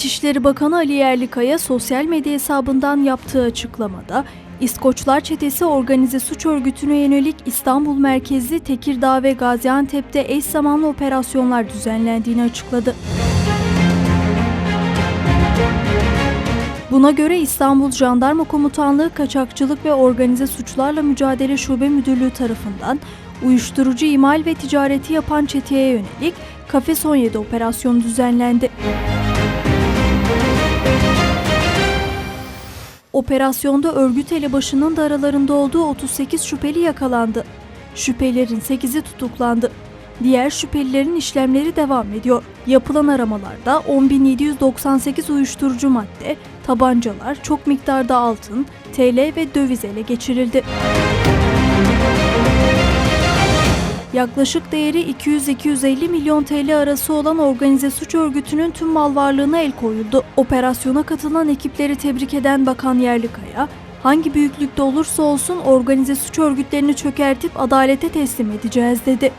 İçişleri Bakanı Ali Yerlikaya sosyal medya hesabından yaptığı açıklamada İskoçlar Çetesi organize suç örgütüne yönelik İstanbul merkezli Tekirdağ ve Gaziantep'te eş zamanlı operasyonlar düzenlendiğini açıkladı. Buna göre İstanbul Jandarma Komutanlığı Kaçakçılık ve Organize Suçlarla Mücadele Şube Müdürlüğü tarafından uyuşturucu imal ve ticareti yapan çeteye yönelik Kafes 17 operasyonu düzenlendi. Operasyonda örgüt elebaşının da aralarında olduğu 38 şüpheli yakalandı. Şüphelerin 8'i tutuklandı. Diğer şüphelilerin işlemleri devam ediyor. Yapılan aramalarda 10.798 uyuşturucu madde, tabancalar, çok miktarda altın, TL ve döviz ele geçirildi. Yaklaşık değeri 200-250 milyon TL arası olan organize suç örgütünün tüm mal varlığına el koyuldu. Operasyona katılan ekipleri tebrik eden Bakan Yerlikaya, hangi büyüklükte olursa olsun organize suç örgütlerini çökertip adalete teslim edeceğiz dedi.